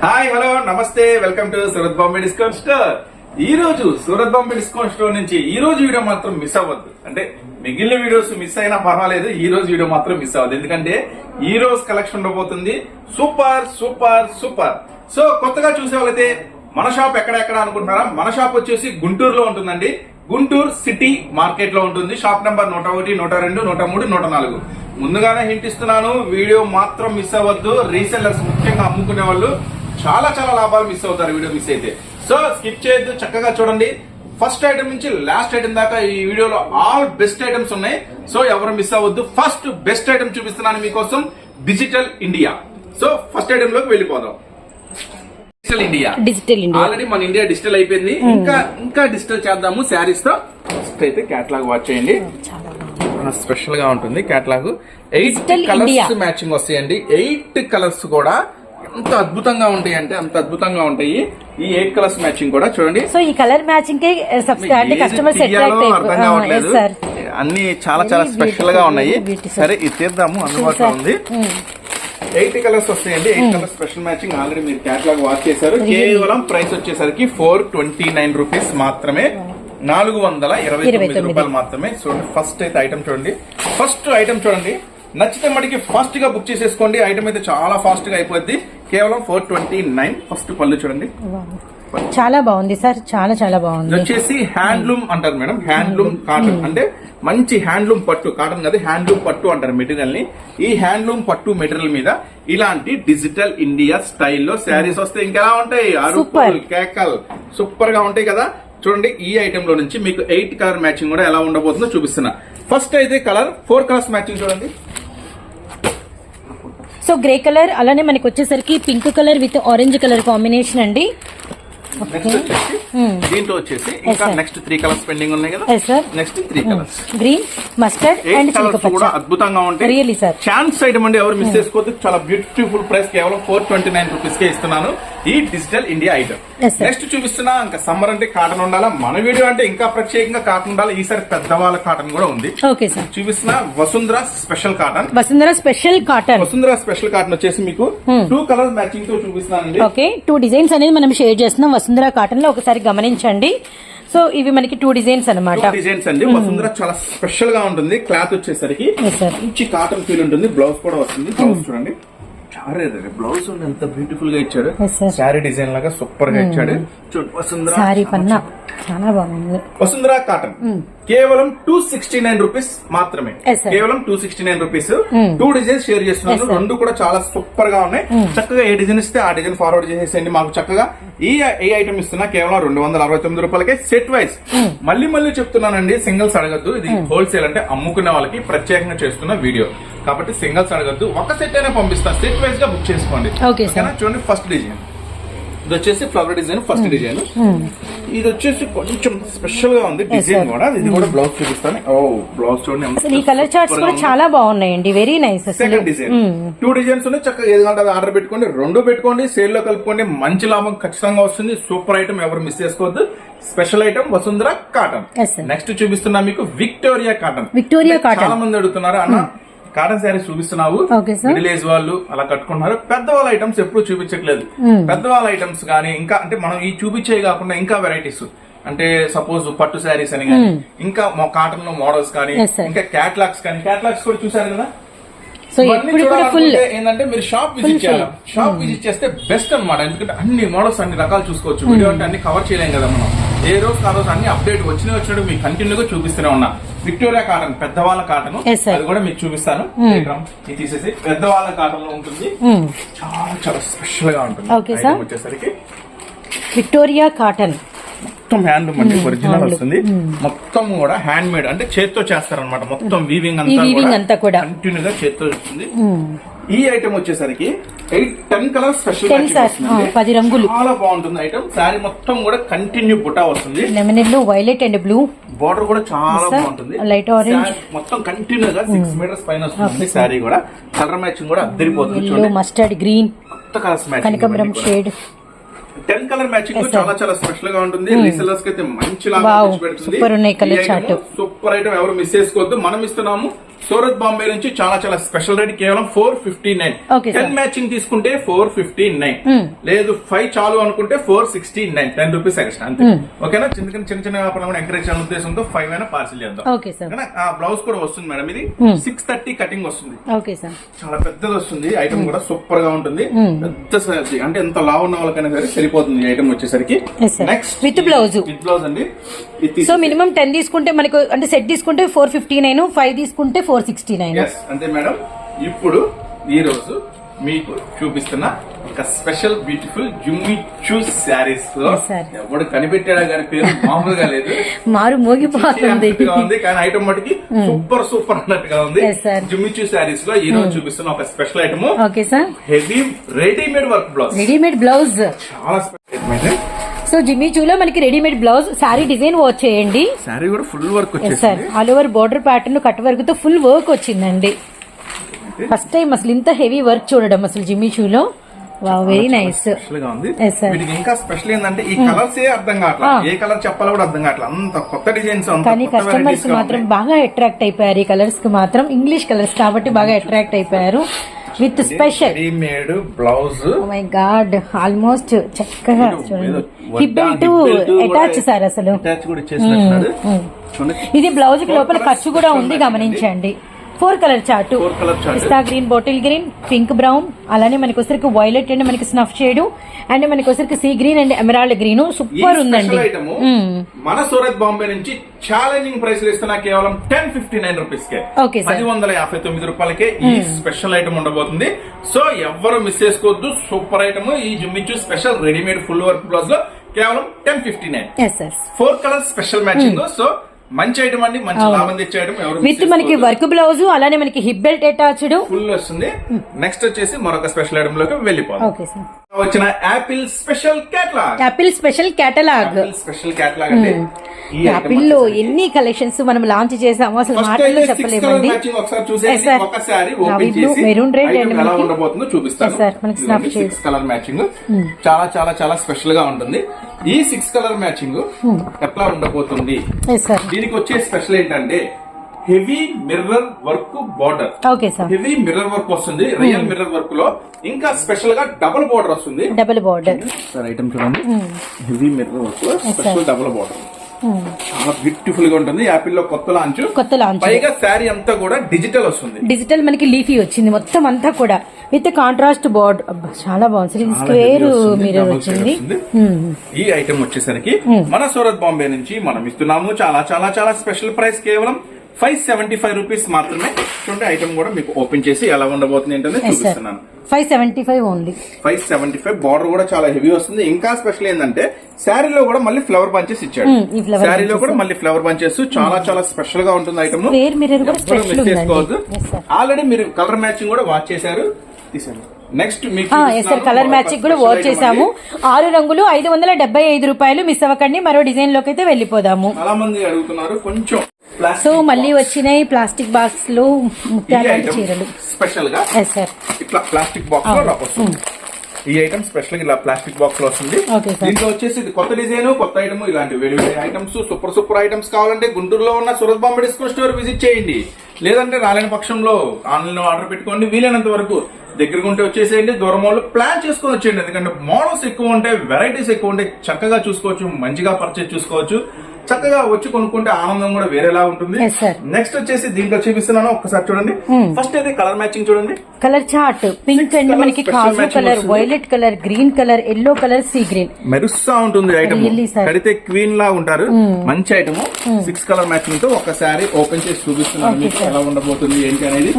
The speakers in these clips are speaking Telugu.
హాయ్ హలో నమస్తే welcome to Surat Bombay discount store. ఈ రోజు సూరత్ బాంబే డిస్కౌంట్ స్టోర్ నుంచి ఈ రోజు వీడియో మాత్రం మిస్ అవ్వద్దు. అంటే మిగిలిన వీడియోస్ మిస్ అయినా పర్వాలేదు ఈ రోజు వీడియో మాత్రం మిస్ అవ్వదు ఎందుకంటే ఈ రోజు కలెక్షన్ ఉండబోతుంది. Super super super. సో కొత్తగా చూసే వాళ్ళైతే మన షాప్ ఎక్కడెక్కడ అనుకుంటున్నారా? మన షాప్ వచ్చేసి గుంటూరులో ఉంటుందండి. గుంటూరు సిటీ మార్కెట్లో ఉంటుంది. షాప్ నెంబర్ నూట ఒకటి నూట రెండు నూట మూడు నూట నాలుగు. ముందుగానే హింటిస్తున్నాను వీడియో మాత్రం మిస్ అవ్వద్దు. రీసెల్లర్స్ ముఖ్యంగా అమ్ముకునే వాళ్ళు చాలా చాలా లాభాలు మిస్ అవుతారు వీడియో మిస్ అయితే. సో స్కిప్ చేయొద్దు చక్కగా చూడండి. ఫస్ట్ ఐటమ్ నుంచి లాస్ట్ ఐటమ్ దాకా ఈ వీడియోలో ఆల్ బెస్ట్ ఐటమ్స్ ఉన్నాయి. సో ఎవరు మిస్ అవ్వద్దు. ఫస్ట్ బెస్ట్ ఐటమ్ చూపిస్తున్నాను మీకోసం డిజిటల్ ఇండియా సో ఫస్ట్ ఐటమ్లోకి వెళ్ళిపోదాం. Digital India digital India already మన ఇండియా డిజిటల్ అయిపోయింది. ఇంకా ఇంకా డిజిటల్ చేద్దాము శారీస్తో. ఫస్ట్ అయితే కేటలాగ్ వాచ్ చేయండి. స్పెషల్గా ఉంటుంది కేటలాగ్ ఎయిట్. కలర్స్ మ్యాచింగ్ వస్తాయండి. ఎయిట్ కలర్స్ కూడా ఎంత అద్భుతంగా ఉంటాయి అంటే అంత అద్భుతంగా ఉంటాయి. ఈ ఎయిట్ కలర్స్ మ్యాచింగ్ కూడా చూడండి. సో ఈ కలర్ మ్యాచింగ్కి కస్టమర్స్ అర్థం కావట్లేదు. అన్ని చాలా చాలా స్పెషల్గా ఉన్నాయి. సరే ఇది తీద్దాము. అందుబాటులో ఉంది. ఎయిట్ కలర్స్ వస్తాయండి. Eight colours special matching already మీరు క్యాటలాగ్ వాచ్ చేశారు. కేవలం ప్రైస్ వచ్చేసరికి ఫోర్ ట్వంటీ నైన్ రూపీస్ మాత్రమే నాలుగు వందల ఇరవై తొమ్మిది. రూపాయలు మాత్రమే. చూడండి ఫస్ట్ అయితే ఐటమ్ చూడండి. ఫస్ట్ ఐటమ్ చూడండి. నచ్చితే మటుకి ఫాస్ట్గా బుక్ చేసేసుకోండి. ఐటమ్ అయితే చాలా ఫాస్ట్గా అయిపోద్ది. కేవలం ఫోర్ ట్వంటీ నైన్ ఫస్ట్ పళ్ళు చూడండి. చాలా బాగుంది సార్. చాలా చాలా బాగుంది. వచ్చేసి హ్యాండ్లూమ్ అంటారు మేడం. హ్యాండ్లూమ్ కాటన్ అంటే మంచి హ్యాండ్లూమ్ పట్టు. కాటన్ కదా హ్యాండ్లూమ్ పట్టు అంటారు మెటీరియల్ని ఈ హ్యాండ్లూమ్ పట్టు మెటీరియల్ మీద ఇలాంటి డిజిటల్ ఇండియా స్టైల్లో శారీస్ వస్తే ఇంకెలా ఉంటాయి? అరుపులు కేకల్. సూపర్గా ఉంటాయి కదా. చూడండి ఈ ఐటమ్లో నుంచి మీకు ఎయిట్ కలర్ మ్యాచింగ్ కూడా ఎలా ఉండబోతుందో చూపిస్తున్నా. ఫస్ట్ అయితే కలర్ ఫోర్ కలర్స్ మ్యాచింగ్ చూడండి. సో గ్రే కలర్ అలానే మనకి వచ్చేసరికి pink colour with orange colour combination అండి. వచ్చేసి దీంట్లో వచ్చేసి ఇంకా. నెక్స్ట్ త్రీ కలర్స్ పెండింగ్ ఉన్నాయి కదా? Sir next three colours green mustard and eight colours చిలక కూడా అద్భుతంగా ఉంటాయి. ఛాన్స్ ఐటమ్ అండి ఎవరు మిస్ చేసుకోవద్దు. చాలా బ్యూటిఫుల్ ప్రైస్ కేవలం ఫోర్ ట్వంటీ నైన్ రూపీస్ కే ఇస్తున్నాను. ఈ డిజిటల్ ఇండియా ఐటమ్. నెక్స్ట్ చూపిస్తున్నా ఇంకా సమ్మర్ అంటే కాటన్ ఉండాలా? మన వీడియో అంటే ఇంకా ప్రత్యేకంగా కాటన్ ఉండాలి? ఈసారి పెద్దవాళ్ళ కాటన్ కూడా ఉంది. ఓకే సార్ చూపిస్తున్నా Vasundhara special cotton. Vasundhara special cotton. Vasundhara special cotton వచ్చేసి మీకు టూ కలర్ మ్యాచింగ్తో చూపిస్తున్నానండి. ఓకే టూ డిజైన్స్ అనేది మనం షేర్ చేస్తున్నాం. వసుంధర కాటన్లో ఒకసారి గమనించండి. సో ఇవి మనకి టూ డిజైన్స్ అనమాట డిజైన్స్ అండి. వసుంధర చాలా స్పెషల్గా ఉంటుంది. క్లాత్ వచ్చేసరికి. మంచి కాటన్ ఫీల్ ఉంటుంది. బ్లౌజ్ కూడా వస్తుంది. బ్లౌజ్ చూడండి. చాలా బ్లౌజ్ ఎంత బ్యూటిఫుల్గా ఇచ్చాడు. శారీ డిజైన్ లాగా సూపర్గా ఇచ్చాడు. చూడు వసుంధర. సారీ పన్నా. చాలా బాగుంది. వసుంధర కాటన్. కేవలం టూ సిక్స్టీ నైన్ రూపీస్ మాత్రమే. కేవలం two sixty nine rupees two designs share చేస్తున్నాను. రెండు కూడా చాలా సూపర్గా ఉన్నాయి చక్కగా ఏ డిజైన్ ఇస్తే ఆ డిజైన్ ఫార్వర్డ్ చేసేసేయండి మాకు చక్కగా. ఈ ఏ ఐటమ్ ఇస్తున్నా కేవలం రెండు వందల అరవై తొమ్మిది రూపాయలకే సెట్ వైజ్ మళ్ళీ మళ్ళీ చెప్తున్నానండి సింగిల్స్ అడగద్దు. ఇది హోల్సేల్ అంటే అమ్ముకునే వాళ్ళకి ప్రత్యేకంగా చేస్తున్న వీడియో కాబట్టి సింగిల్స్ అడగద్దు. ఒక సెట్ అయినా పంపిస్తాను. సెట్ వైజ్గా బుక్ చేసుకోండి? చూడండి ఫస్ట్ డిజైన్ ఇది వచ్చేసి ఫ్లవర్ డిజైన్ ఫస్ట్ డిజైన్ ఇది వచ్చేసి కొంచెం స్పెషల్గా ఉంది డిజైన్ కూడా. ఇది కూడా బ్లౌజ్ చూపిస్తాను. ఓ బ్లౌజ్ చూడండి ఈ కలర్ చార్ట్స్ కూడా. చాలా బాగున్నాయండి very nice second design two designs ఉన్నాయి చక్కగా ఏది అది ఆర్డర్ పెట్టుకోండి రెండు పెట్టుకోండి సేల్లో కలుపుకోండి మంచి లాభం ఖచ్చితంగా వస్తుంది. సూపర్ ఐటమ్ ఎవరు మిస్ చేసుకోవద్దు. Special item Vasundhara cotton. Next చూపిస్తున్నా మీకు విక్టోరియా కాటన్ అంటే cotton. చాలా మంది అడుగుతున్నారు అన్న కాటన్ శారీస్ చూపిస్తున్నావు. మిడిల్ ఏజ్ వాళ్ళు అలా కట్టుకుంటున్నారు. పెద్దవాళ్ళ ఐటమ్స్ ఎప్పుడు చూపించట్లేదు. పెద్దవాళ్ళ ఐటమ్స్ కానీ ఇంకా అంటే మనం ఈ చూపించే కాకుండా ఇంకా వెరైటీస్ అంటే సపోజ్ పట్టు శారీస్ అని కానీ ఇంకా కాటన్లో మోడల్స్ కానీ. ఇంకా క్యాట్లాగ్స్ కానీ క్యాట్లాగ్స్ కూడా చూసారు కదా? సో ఎప్పుడు కూడా ఫుల్ ఏంటంటే మీరు షాప్ విజిట్ చేయాలి. షాప్ విజిట్ చేస్తే బెస్ట్ అన్నమాట. ఎందుకంటే అన్ని మోడల్స్ అన్ని రకాలు చూసుకోవచ్చు. వీడియో అంటే అన్ని కవర్ చేయలేం కదా మనం. ఏ రోజు ఆ రోజు అన్ని అప్డేట్ వచ్చిన వచ్చినట్టు మీకు కంటిన్యూగా చూపిస్తూనే ఉన్నా. విక్టోరియా కాటన్ పెద్దవాళ్ళ కాటన్. అది కూడా మీకు చూపిస్తాను. ఇది తీసేసి పెద్దవాళ్ళ కాటన్లో ఉంటుంది చాలా చాలా స్పెషల్గా ఉంటుంది. వచ్చేసరికి. విక్టోరియా కాటన్ మొత్తం హ్యాండ్ అండి ఒరిజినల్ వస్తుంది. మొత్తం కూడా హ్యాండ్ మేడ్ అంటే చేత్తో చేస్తారన్నమాట. మొత్తం వీవింగ్ weaving అంతా కూడా. కంటిన్యూగా చేత్తో వస్తుంది. ఈ ఐటమ్ వచ్చేసరికి eight ten colour special 10 sir. ఆ, పది రంగులు. చాలా బాగుంటుంది ఐటమ్ శారీ మొత్తం కూడా కంటిన్యూ బుటా వస్తుంది. Lemon yellow violet and blue border కూడా చాలా. బాగుంటుంది. Orange. Saree మొత్తం కంటిన్యూగా సిక్స్ మీటర్స్ పైన వస్తుంది శారీ కూడా. కలర్ మ్యాచింగ్ కూడా అద్దరిపోతుంది మస్టర్డ్ గ్రీన్ కొత్త కనకబరం matching shade ten colour matching. చాలా చాలా స్పెషల్గా ఉంటుంది. రీసెలర్స్కి అయితే మంచి లాభం. సూపర్ ఐటమ్ ఎవరు మిస్ చేసుకోవద్దు. మనం ఇస్తున్నాము. సూరత్ బాంబే నుంచి చాలా చాలా స్పెషల్ రేట్ కేవలం four fifty nine. Ten matching తీసుకుంటే ఫోర్ ఫిఫ్టీ నైన్ Hmm. లేదు ఫైవ్ చాలు అనుకుంటే four sixty nine ten rupees extra అంతే Hmm. ఓకేనా చిన్న చిన్న చిన్న చిన్న వ్యాపారం ఎంకరేజ్ చేయాలని ఉద్దేశంతో ఫైవ్ అయినా పార్సిల్ చేద్దాం? ఆ బ్లౌజ్ కూడా వస్తుంది మేడం ఇది Hmm. సిక్స్ థర్టీ కటింగ్ వస్తుంది చాలా పెద్దది వస్తుంది ఐటమ్ కూడా సూపర్గా ఉంటుంది Hmm. పెద్ద. అంటే ఎంత లావు ఉన్న వాళ్ళకైనా సరే సరిపోతుంది ఐటమ్ వచ్చేసరికి. Next With blouse. With blouse అండి సో మినిమం టెన్ తీసుకుంటే మనకు అంటే సెట్ తీసుకుంటే ఫోర్ ఫిఫ్టీ నైన్ ఫైవ్ తీసుకుంటే ఫోర్ సిక్స్టీ నైన్. అంతే మేడం. ఇప్పుడు ఈ రోజు మీకు చూపిస్తున్న ఒక special beautiful Jimmy Choo saris sir. ఎవడు కనిపెట్టాడా గారి పేరు మామూలుగా లేదు. మారు మోగిపోతుంది. ఉంది కానీ ఐటమ్ మటుకి సూపర్ సూపర్ అన్నట్టుగా ఉంది. జుమ్మి చూ శారీస్లో ఈ రోజు చూపిస్తున్న ఒక special item okay sir heavy readymade work blouse readymade blouse చాలా స్పెషల్ సో జిమ్మీ చూలో మనకి readymade blouse sari design watch చేయండి. శారీ కూడా full work sir all over border pattern cut వర్క్తో ఫుల్ వర్క్ వచ్చిందండి. ఫస్ట్ టైం అసలు ఇంత హెవీ వర్క్ చూడడం అసలు జిమ్మీ షూలో వావ్ వెరీ నైస్ ఇంకా స్పెషల్ ఏంటంటే ఈ కలర్స్ ఏ అర్థం కావట్లేదు Ah. ఏ కలర్ చెప్పాలో కూడా అర్థం కావట్లేదు అంత కొత్త డిజైన్స్ కానీ కస్టమర్స్ మాత్రం. బాగా అట్రాక్ట్ అయిపోయారు ఈ కలర్స్కి మాత్రం. ఇంగ్లీష్ కలర్స్ కాబట్టి బాగా అట్రాక్ట్ అయిపోయారు. With special. Readymade blouse. My god almost చక్కగా చూడండి. అటాచ్ సార్ అసలు. Hmm. చూడండి. ఇది బ్లౌజ్కి లోపల ఖర్చు కూడా ఉంది గమనించండి. Four colour chart chart. Pista green bottle green pink brown. అలానే మనకి వచ్చరికి వైలెట్ అండ్ మనకి స్నఫ్ షేడ్. అండ్ మనకి వచ్చరికి sea green and emerald green. Super ఉందండి. మన సూరత్ బాంబే నుంచి ఛాలెంజింగ్ ప్రైస్ ఇస్తున్నా కేవలం టెన్ ఫిఫ్టీ నైన్ రూపీస్ కే. పది వందల యాభై తొమ్మిది రూపాయలకే ఈ స్పెషల్ ఐటమ్ ఉండబోతుంది. సో ఎవ్వరు మిస్ చేసుకోవద్దు. Super item. ఈ జుమ్మిచ్చు స్పెషల్ రెడీమేడ్ ఫుల్ వర్క్ బ్లౌజ్లో కేవలం ten fifty nine four colour special matching so మంచి ఐటమ్ అండి మంచి. లాభం తెచ్చే ఐటమ్ ఎవరు విత్ మనకి వర్క్ బ్లౌజ్ అలానే మనకి హిప్ బెల్ట్ అటాచ్డ్ ఫుల్ వస్తుంది. నెక్స్ట్ వచ్చేసి మరొక స్పెషల్ ఐటమ్లోకి వెళ్ళిపోతాం ఓకే సార్ వచ్చిన Apple special catalogue Apple special catalogue special catalogue అండి. ఈ యాపిల్లో ఎన్ని కలెక్షన్స్ మనం లాంచ్ చేసాము అసలు మాటల్లో చెప్పలేమండి. ఉండబోతుందో చూపిస్తాను. Six colour matching. చాలా చాలా చాలా స్పెషల్గా ఉంటుంది. ఈ సిక్స్ కలర్ మ్యాచింగ్ ఎట్లా ఉండబోతుంది? దీనికి వచ్చే స్పెషల్ ఏంటంటే heavy mirror work border okay sir heavy mirror work వస్తుంది. రియల్ మిర్రర్ వర్క్లో ఇంకా స్పెషల్గా డబుల్ బార్డర్ వస్తుంది. డబుల్ బార్డర్ సార్ ఐటమ్ చూడండి. హెవీ మిర్రర్ వర్క్లో స్పెషల్. డబుల్ బార్డర్ చాలా బ్యూటిఫుల్గా ఉంటుంది. యాపిల్లో కొత్త లాంచ్ కొత్త లాంచ్ పైగా శారీ అంతా కూడా డిజిటల్ వస్తుంది. డిజిటల్ మనకి లీఫీ వచ్చింది. మొత్తం అంతా కూడా. విత్ కాంట్రాస్ట్ బోర్డ్ చాలా బాగుంది. స్క్వేర్ మిర్రర్ shade వచ్చింది. ఈ ఐటమ్ వచ్చేసరికి మన సూరత్ బాంబే నుంచి మనం ఇస్తున్నాము. చాలా చాలా చాలా స్పెషల్ ప్రైస్ కేవలం ఫైవ్ సెవెంటీ ఫైవ్ రూపీస్ మాత్రమే చూడండి ఐటమ్ కూడా మీకు ఓపెన్ చేసి ఎలా ఉండబోతుంది ఏంటనే చూపిస్తున్నాను. Five seventy five only five seventy five border కూడా చాలా హెవీ వస్తుంది. ఇంకా స్పెషల్ ఏంటంటే శారీలో కూడా మళ్ళీ ఫ్లవర్ బంచెస్ ఇచ్చాడు. Hmm, శారీలో bunches. కూడా మళ్ళీ ఫ్లవర్ బంచెస్ చాలా చాలా స్పెషల్గా ఉంటుంది ఐటమ్. Yes, sir. ఆల్రెడీ మీరు కలర్ మ్యాచింగ్ కూడా వాచ్ చేశారు. తీసాను next yes sir colour matching కూడా వాచ్ చేసాము ఆరు రంగులు ఐదు వందల డెబ్బై ఐదు రూపాయలు మిస్ అవ్వకండి. మరో డిజైన్లోకి అయితే వెళ్ళిపోదాము. చాలా మంది అడుగుతున్నారు కొంచెం సో మళ్ళీ. వచ్చినాయి ప్లాస్టిక్ బాక్స్లో ముత్యాల చీరలు. స్పెషల్గా ఎస్ సార్ ఇట్లా ప్లాస్టిక్ బాక్స్లో ఇలా వస్తుంది. ఈ ఐటమ్ స్పెషల్గా ఇలా ప్లాస్టిక్ బాక్స్లో వస్తుంది. దీంట్లో వచ్చేసి ఇది కొత్త డిజైన్ కొత్త ఐటమ్ ఇలాంటి వేడి వేడి ఐటమ్స్ సూపర్ సూపర్ ఐటమ్స్ కావాలంటే గుంటూరులో ఉన్న Surat Bombay discount store visit చేయండి. లేదంటే రాలేని పక్షంలో ఆన్లైన్ ఆర్డర్ పెట్టుకోండి. వీలైనంత వరకు దగ్గరకు ఉంటే వచ్చేసేయండి దూరం వాళ్ళు ప్లాన్ చేసుకొని వచ్చేయండి. ఎందుకంటే మోడల్స్ ఎక్కువ ఉంటాయి వెరైటీస్ ఎక్కువ ఉంటాయి. చక్కగా చూసుకోవచ్చు మంచిగా పర్చేజ్ చూసుకోవచ్చు. చక్కగా వచ్చి కొనుక్కుంటే ఆనందం కూడా వేరేలా ఉంటుంది. నెక్స్ట్ వచ్చేసి దీంట్లో చూపిస్తున్నాను ఒక్కసారి చూడండి. ఫస్ట్ అయితే కలర్ మ్యాచింగ్ చూడండి. కలర్ చార్ట్ పింక్ అండ్ మనకి కాజు matching colour. Violet colour green colour yellow colour sea green మెరుస్తా ఉంటుంది ఐటమ్. కడితే క్వీన్ లా ఉంటారు. మంచి ఐటమ్ సిక్స్ కలర్ మ్యాచింగ్తో ఒకసారి ఓపెన్ చేసి చూపిస్తున్నాను. మీకు. ఎలా ఉండబోతుంది ఏంటి అనేది.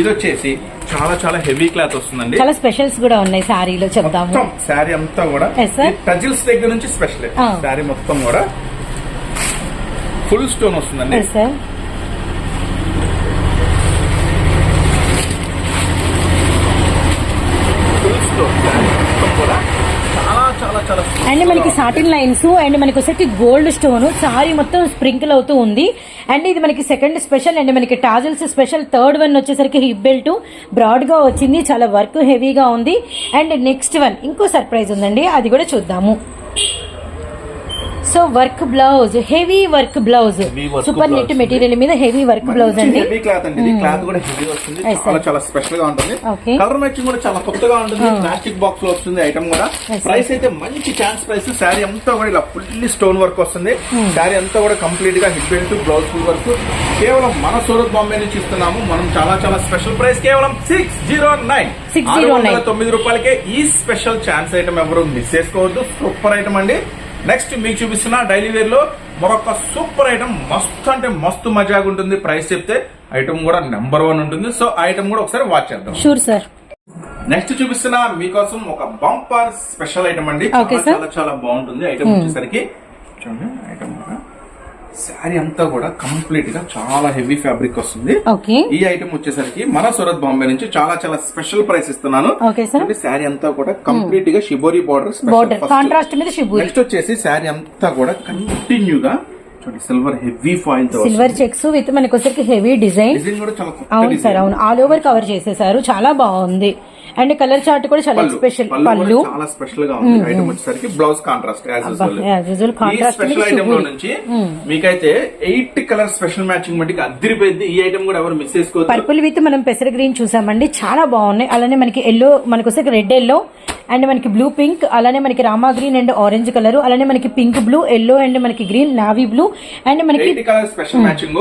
ఇది వచ్చేసి చాలా చాలా హెవీ క్లాత్ వస్తుందండి. చాలా స్పెషల్స్ కూడా ఉన్నాయి శారీలో చెప్తాము. శారీ అంతా కూడా. టజిల్స్ దగ్గర నుంచి స్పెషల్ Ah. శారీ మొత్తం కూడా ఫుల్ స్టోన్ వస్తుందండి. Yes sir full stone. Sari మొత్తం కూడా చాలా చాలా చాలా అండ్ మనకి సాటిన్. లైన్స్ అండ్ మనకి వచ్చేసి గోల్డ్ స్టోన్ సారీ మొత్తం స్ప్రింకిల్ అవుతూ ఉంది. అండ్ ఇది మనకి సెకండ్ స్పెషల్ అండ్ మనకి టాజల్స్ స్పెషల్ థర్డ్ వన్ వచ్చేసరికి హిప్ బెల్ట్ బ్రాడ్గా వచ్చింది చాలా వర్క్ హెవీగా ఉంది. అండ్ నెక్స్ట్ వన్ ఇంకో సర్ప్రైజ్ ఉందండి అది కూడా చూద్దాము. So work blouse heavy work blouse. Super net. Material మీద హెవీ వర్క్ బ్లౌజ్ అండి. హెవీ క్లాత్ అండి క్లాత్ కూడా హెవీ వస్తుంది. చాలా. చాలా స్పెషల్గా ఉంటుంది. కలర్ మ్యాచింగ్ కూడా చాలా కొత్తగా ఉంటుంది. ప్లాస్టిక్ బాక్స్లో వస్తుంది ఐటమ్ కూడా. ప్రైస్ అయితే మంచి ఛాన్స్ ప్రైస్ శారీ అంతా కూడా ఇలా ఫుల్లీ స్టోన్ వర్క్ వస్తుంది. శారీ అంతా కూడా కంప్లీట్గా hip belt blouse full work కేవలం మన సూరత్ బాంబే నుంచి ఇస్తున్నాము. మనం చాలా చాలా స్పెషల్ ప్రైస్ కేవలం సిక్స్ జీరో నైన్ 609. తొమ్మిది రూపాయలకే ఈ స్పెషల్ ఛాన్స్ ఐటమ్ ఎవరు మిస్ చేసుకోవద్దు. సూపర్ ఐటమ్ అండి. నెక్స్ట్ మీకు చూపిస్తున్న డైలీ వేర్లో మరొక సూపర్ ఐటమ్ మస్తు అంటే మస్తు మజాగా ఉంటుంది. ప్రైస్ చెప్తే ఐటమ్ కూడా నెంబర్ వన్ ఉంటుంది. సో ఆ ఐటమ్ కూడా ఒకసారి వాచ్ చేద్దాం. షూర్ సార్ నెక్స్ట్ చూపిస్తున్న మీకోసం ఒక బంపర్ స్పెషల్ ఐటమ్ అండి. చాలా. చాలా చాలా బాగుంటుంది. ఐటమ్ వచ్చేసరికి చూడండి ఐటమ్ శారీ అంతా కూడా కంప్లీట్గా చాలా హెవీ ఫ్యాబ్రిక్ వస్తుంది. ఓకే ఈ ఐటమ్ వచ్చేసరికి మన సూరత్ బాంబే నుంచి చాలా చాలా స్పెషల్ ప్రైస్ ఇస్తున్నాను. శారీ అంతా కూడా కంప్లీట్గా షిబోరి బార్డర్ బార్డర్ కాంట్రాస్ట్ మీద షిబూరి నెక్స్ట్ వచ్చేసి శారీ అంతా కూడా కంటిన్యూగా చూడండి సిల్వర్ హెవీ ఫాయిల్తో సిల్వర్ చెక్స్ విత్ మనకి హెవీ డిజైన్ డిజైన్ కూడా చాలా అవును. సార్ అవును. ఆల్ ఓవర్ కవర్ చేసేసారు. చాలా బాగుంది. అండ్ కలర్ చార్ట్ కూడా చాలా. స్పెషల్ పళ్ళు చాలా స్పెషల్గా ఉంది ఐటమ్ వచ్చేసరికి బ్లౌజ్ కాంట్రాస్ట్ స్పెషల్ with ఐటమ్లో. నుంచి మీకైతే ఎయిట్ కలర్ స్పెషల్ మ్యాచింగ్ మట్టికి అద్దరిపోయింది. ఈ ఐటమ్ కూడా ఎవరు మిస్ చేసుకోవద్దు. పర్పుల్ విత్ మనం పెసర గ్రీన్ చూసామండి. చాలా బాగున్నాయి. అలానే మనకి ఎల్లో మనకి వచ్చే రెడ్ ఎల్లో అండ్ మనకి బ్లూ పింక్ అలానే మనకి Rama green and orange colour అలానే మనకి పింక్ బ్లూ ఎల్లో అండ్ మనకి గ్రీన్ నావీ బ్లూ అండ్ మనకి కలర్ స్పెషల్ మ్యాచింగ్.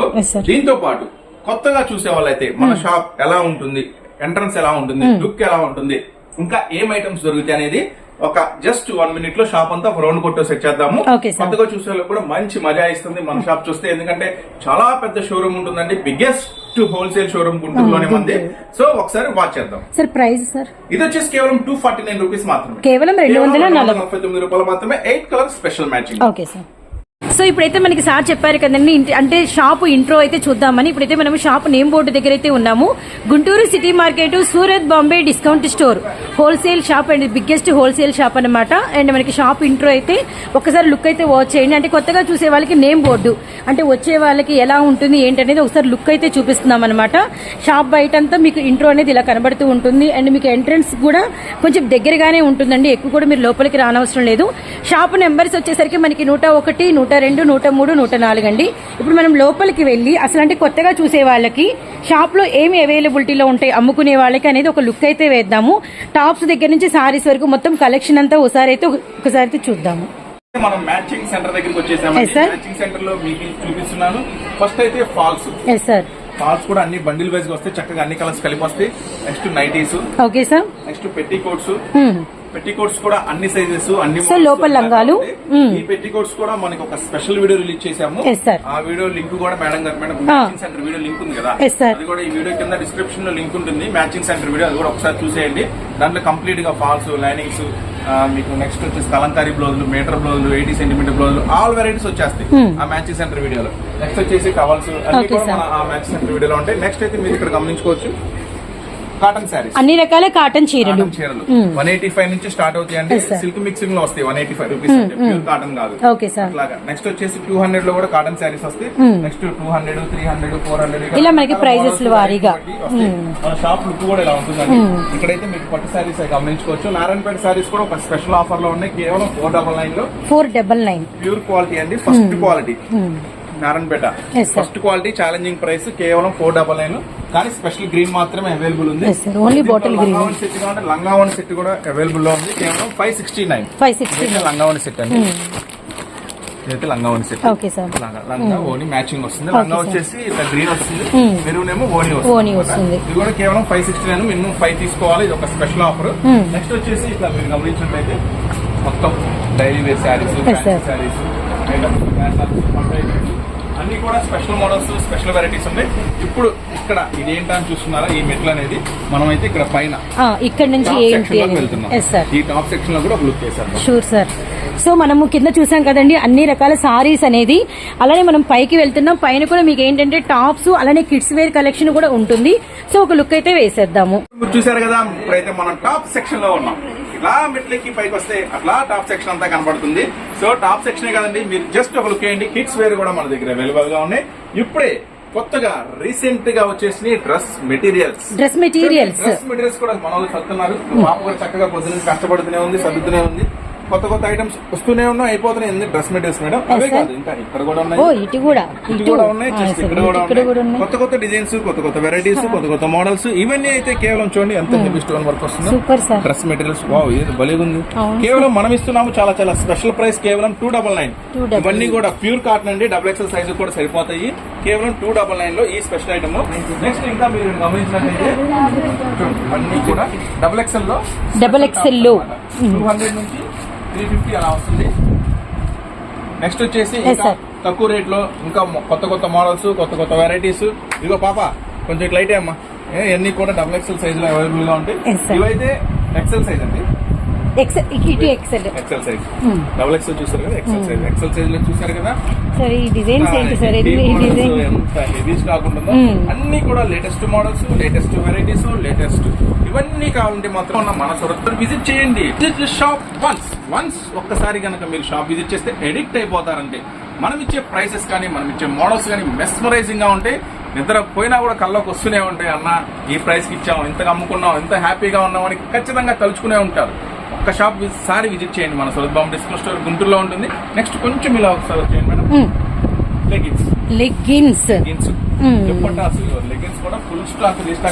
దీంతో పాటు కొత్తగా చూసే వాళ్ళైతే మన షాప్ ఎలా ఉంటుంది? ఎంట్రన్స్ ఎలా ఉంటుంది లుక్ ఎలా ఉంటుంది ఇంకా ఏం ఐటమ్స్ దొరుకుతాయి అనేది ఒక జస్ట్ వన్ మినిట్లో షాప్ అంతా ఒక రౌండ్ కొట్టు సెట్ చేద్దాము. కొత్తగా చూసే కూడా మంచి మజా ఇస్తుంది మన షాప్ చూస్తే ఎందుకంటే చాలా పెద్ద షోరూమ్ ఉంటుందండి బిగ్గెస్ట్ హోల్సేల్ షోరూమ్ గుంటూరులోనే మంది సో ఒకసారి వాచ్ చేద్దాం. సార్ ప్రైస్ సార్ ఇది వచ్చేసి కేవలం టూ ఫార్టీ నైన్ రూపీస్ మాత్రమే. కేవలం రెండు వందల నలభై. తొమ్మిది రూపాయలు మాత్రమే eight colour special matching okay sir so ఇప్పుడైతే మనకి సార్ చెప్పారు కదండి అంటే షాప్ ఇంట్రో అయితే చూద్దామని. ఇప్పుడైతే మనం షాప్ నేమ్ బోర్డు దగ్గర అయితే ఉన్నాము. Guntur city market Surat Bombay discount store. Wholesale shop and biggest wholesale shop అన్నమాట. అండ్ మనకి షాప్ ఇంట్రో అయితే ఒకసారి లుక్ అయితే వాచ్ చేయండి. అంటే కొత్తగా చూసే వాళ్ళకి నేమ్ బోర్డు. అంటే వచ్చే వాళ్ళకి ఎలా ఉంటుంది ఏంటనేది ఒకసారి లుక్ అయితే చూపిస్తున్నాం అనమాట షాప్ బయట అంతా మీకు ఇంట్రో అనేది ఇలా కనబడుతూ ఉంటుంది. అండ్ మీకు ఎంట్రన్స్ కూడా కొంచెం దగ్గరగానే ఉంటుందండి. ఎక్కువ కూడా మీరు లోపలికి రానవసరం లేదు. షాప్ నెంబర్స్ వచ్చేసరికి మనకి నూట ఒకటి నూట రెండు నూట మూడు నూట నాలుగు అండి. ఇప్పుడు మనం లోపలికి వెళ్ళి అసలు అంటే కొత్తగా చూసే వాళ్ళకి షాప్లో ఏమి అవైలబిలిటీలో ఉంటాయి అమ్ముకునే వాళ్ళకి అనేది ఒక లుక్ అయితే వేద్దాము. టాప్స్ దగ్గర నుంచి సారీస్ వరకు మొత్తం కలెక్షన్ అంతా ఒకసారి అయితే ఒకసారి అయితే చూద్దాము. మనం మ్యాచింగ్ సెంటర్ దగ్గరికి sir. మ్యాచింగ్ సెంటర్లో మీకు చూపిస్తున్నాను. ఫస్ట్ అయితే ఫాల్స్ సార్ ఫాల్స్ కూడా అన్ని బండిల్ వైజ్ వస్తాయి. చక్కగా అన్ని కలర్స్ కలిపి వస్తాయి. Next nighties okay sir next petticoats petticoats కూడా అన్ని సైజెస్ అన్ని లోపల. లంగాలు? ఈ పెట్టి కోట్స్ కూడా మనకి ఒక స్పెషల్ వీడియో రిలీజ్ చేసాము. ఆ వీడియో లింక్ కూడా మేడం గారు madam. Matching centre video link ఉంది కదా. అది కూడా ఈ వీడియో కింద డిస్క్రిప్షన్లో లింక్ ఉంటుంది మ్యాచింగ్ సెంటర్ వీడియో అది కూడా ఒకసారి చూసేయండి దాంట్లో కంప్లీట్గా ఫాల్స్ లైనింగ్స్ మీకు నెక్స్ట్ వచ్చేసి కలంకారీ బ్లౌజులు మీటర్ బ్లౌజులు ఎయిటీ సెంటీమీటర్ బ్లౌజులు ఆల్ వెరైటీస్ వచ్చేస్తాయి Hmm. ఆ మ్యాచింగ్ సెంటర్ వీడియోలో నెక్స్ట్ వచ్చేసి టవల్స్ అన్ని కూడా. మన ఆ మ్యాచింగ్ సెంటర్ వీడియోలో ఉంటాయి నెక్స్ట్ అయితే మీరు ఇక్కడ గమనించుకోవచ్చు కాటన్ శారీస్ అన్ని రకాల కాటన్ చీరలు. చీరలు. వన్ ఎయిటీ ఫైవ్ నుంచి స్టార్ట్ అవుతాయి అంటే Yes, sir. సిల్క్ మిక్సింగ్లో వస్తాయి one eighty five rupees pure cotton కాదు. ఓకే సార్ నెక్స్ట్ వచ్చేసి టూ హండ్రెడ్లో కూడా కాటన్ శారీస్ వస్తాయి. Next two hundred three hundred four hundred ఇలా మనకి లు వారీగా. మన షాప్ లుక్ కూడా ఇలా ఉంటుందండి. ఇక్కడైతే మీకు పట్టు శారీస్ గమనించుకోవచ్చు. నారాయణపేట శారీస్ కూడా ఒక స్పెషల్ ఆఫర్లో ఉన్నాయి. కేవలం ఫోర్ డబల్ నైన్లో. Four double nine pure quality అండి. First quality Narayanpet. First quality challenging price కేవలం ఫోర్ డబల్ నైన్ కానీ స్పెషల్ గ్రీన్ మాత్రమే అవైలబుల్ ఉంది. లంగావన్ సెట్ కావాలంటే లంగావన్ సెట్ కూడా అవైలబుల్లో ఉంది. కేవలం five sixty nine five sixty లంగావన్ set అండి. లంగావన్ సెట్ ఓకే సార్ లంగా ఓని మ్యాచింగ్ వస్తుంది. Okay, లంగా. వచ్చేసి ఇట్లా గ్రీన్ వస్తుంది. Hmm. ఓని ఓని వస్తుంది. వస్తుంది. ఇది కూడా కేవలం five sixty nine minimum five తీసుకోవాలి. ఇది ఒక స్పెషల్ ఆఫర్ Hmm. నెక్స్ట్ వచ్చేసి ఇట్లా మీరు గమనించినట్లయితే మొత్తం డైలీ వేర్ శారీస్. శారీస్ అన్ని కూడా స్పెషల్ మోడల్స్ స్పెషల్ వెరైటీస్ ఉన్నాయి. ఇప్పుడు ఇక్కడ ఇదేంటని చూస్తున్నారా? ఈ మెట్లు అనేది మనం అయితే ఇక్కడ పైన ఇక్కడ నుంచి వెళ్తున్నాం. ఈ టాప్ సెక్షన్లో కూడా లుక్ వేసారు షూర్ సార్ సో మనము కింద చూసాం కదండి అన్ని రకాల సారీస్ అనేది. అలానే మనం పైకి వెళ్తున్నాం పైన కూడా మీకు ఏంటంటే టాప్స్ అలానే కిడ్స్ వేర్ కలెక్షన్ కూడా ఉంటుంది. సో ఒక లుక్ అయితే వేసేద్దాము. చూసారు కదా ఇప్పుడైతే మనం టాప్ సెక్షన్లో ఉన్నాం. ఇలా మెట్లెక్కి పైకి వస్తే అట్లా టాప్ సెక్షన్ అంతా కనబడుతుంది సో టాప్ సెక్షన్ కదండి మీరు జస్ట్ ఒక లుక్ వేయండి. కిడ్స్ వేర్ కూడా మన దగ్గర అవైలబుల్గా ఉన్నాయి. ఇప్పుడే కొత్తగా రీసెంట్గా వచ్చేసి dress materials dress materials dress materials కూడా మన వాళ్ళు చదువుతున్నారు. పాప కూడా చక్కగా పొద్దున కష్టపడుతూనే ఉంది చదువుతూనే ఉంది. కొత్త కొత్త ఐటమ్స్ వస్తూనే ఉన్నాయి అయిపోతున్నాయి. Dress materials madam? అవే. కాదు ఇంకా ఇక్కడ కూడా ఓ ఉన్నాయి ఇటు కూడా. ఇటు కూడా ఉన్నాయి సరే, ఇక్కడ కూడా ఉన్నాయి. కొత్త కొత్త డిజైన్స్ కొత్త కొత్త వెరైటీస్ కొత్త కొత్త మోడల్స్ ఇవన్నీ అయితే కేవలం చూడండి ఎంత హెవీ స్టోన్ వర్క్ వస్తుందో. Super sir dress materials wow ఇది భలేగా ఉంది. కేవలం మనం ఇస్తున్నాము చాలా చాలా స్పెషల్ ప్రైస్ కేవలం టూ డబల్ నైన్ 299. ఇవన్నీ కూడా ప్యూర్ కాటన్ అండి డబుల్ ఎక్సెల్ సైజ్ కూడా సరిపోతాయి. కేవలం టూ డబల్ నైన్లో ఈ స్పెషల్ ఐటమ్ నెక్స్ట్ ఇంకా మీరు గమనించినట్లయితే ఇవన్నీ కూడా డబుల్ ఎక్సెల్లో Double XL లో. టూ హండ్రెడ్ నుంచి త్రీ ఫిఫ్టీ అలా వస్తుంది. నెక్స్ట్ వచ్చేసి ఇంకా. తక్కువ రేట్లో ఇంకా కొత్త కొత్త మోడల్స్ కొత్త కొత్త వెరైటీస్ ఇదిగో పాప కొంచెం ఇట్లా అయితే అమ్మా. ఇవన్నీ కూడా డబుల్ ఎక్సెల్ సైజ్లో అవైలబుల్గా ఉంటాయి. ఇవైతే ఎక్సెల్ సైజ్ అండి. XL size Hmm. Double XL చూసారు కదా ఎక్సెల్ సైజ్ ఎక్సెల్ సైజ్లో చూసారు కదా? సార్ ఈ డిజైన్స్ ఏంటి సార్ Heavy ఎన్ని ఈ models డిజైన్ ఎంత హెవీ స్టాక్ ఉంటుందో Hmm. అన్ని కూడా latest models latest varieties latest ఇవన్నీ కావాలంటే మాత్రం మన సొరత్తు విజిట్ చేయండి. విజిట్ షాప్ వన్స్ వన్స్ ఒక్కసారి కనుక మీరు షాప్ విజిట్ చేస్తే ఎడిక్ట్ అయిపోతారంటే మనం ఇచ్చే ప్రైసెస్ కానీ మనం ఇచ్చే మోడల్స్ కానీ మెస్మరైజింగ్గా ఉంటాయి నిద్ర పోయినా కూడా కల్లోకి వస్తూనే ఉంటాయి. అన్న ఈ ప్రైస్కి ఇచ్చాం ఇంతగా అమ్ముకున్నాం ఎంత హ్యాపీగా ఉన్నాం అని ఖచ్చితంగా తలుచుకునే ఉంటారు. ఒక్క షాప్ సారి విజిట్ చేయండి. మన బాంబు డిస్కౌంట్ స్టోర్ గుంటూరులో ఉంటుంది. నెక్స్ట్ కొంచెం ఇలా ఒకసారి వచ్చేయండి madam. Leggings leggings leggings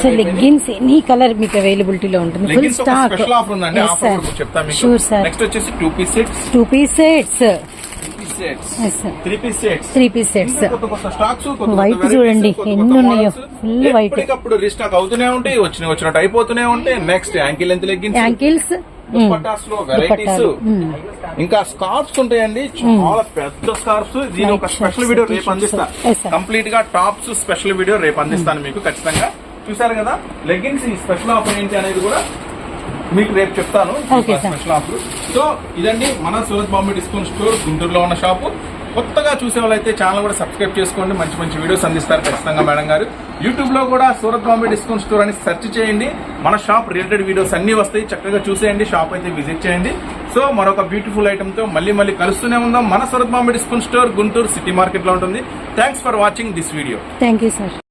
full leggings any colour మీకు అవైలబిలిటీలో ఉంటుంది. Full stock sure sir next వచ్చేసి two piece sets two piece sets three piece sets White చూడండి, ఎన్ని ఉన్నాయో. White. ఎప్పటికప్పుడు రీస్టాక్ అవుతూనే ఉంటాయి వచ్చిన వచ్చినట్టు అయిపోతూనే ఉంటాయి. Next ankle length leggings ankles దుపట్టాస్లో varieties. ఇంకా స్కార్ఫ్స్ ఉంటాయండి. చాలా పెద్ద స్కార్ఫ్స్ దీని ఒక స్పెషల్ వీడియో. రేపు అందిస్తా. కంప్లీట్గా టాప్స్ స్పెషల్ వీడియో రేపు అందిస్తాను మీకు ఖచ్చితంగా. చూసారు కదా? లెగ్గిన్స్ ఈ స్పెషల్ ఆఫర్ ఏంటి అనేది కూడా మీకు రేపు చెప్తాను. స్పెషల్ ఆఫర్ సో ఇదండి మన సూరత్ బాంబే డిస్కౌంట్ స్టోర్ గుంటూరులో ఉన్న షాపు. కొత్తగా చూసే వాళ్ళైతే ఛానల్ కూడా సబ్స్క్రైబ్ చేసుకోండి. మంచి మంచి వీడియోస్ అందిస్తారు ఖచ్చితంగా మేడం గారు. యూట్యూబ్లో కూడా సూరత్ బాంబే డిస్కౌంట్ స్టోర్ అని సెర్చ్ చేయండి. మన షాప్ రిలేటెడ్ వీడియోస్ అన్ని వస్తాయి. చక్కగా చూసేయండి. షాప్ అయితే విజిట్ చేయండి. సో మరొక బ్యూటిఫుల్ ఐటమ్తో మళ్ళీ మళ్ళీ కలుస్తూనే ఉందాం. మన Surat Bombay discount store Guntur city మార్కెట్లో ఉంటుంది. Thanks for watching this video thank you sir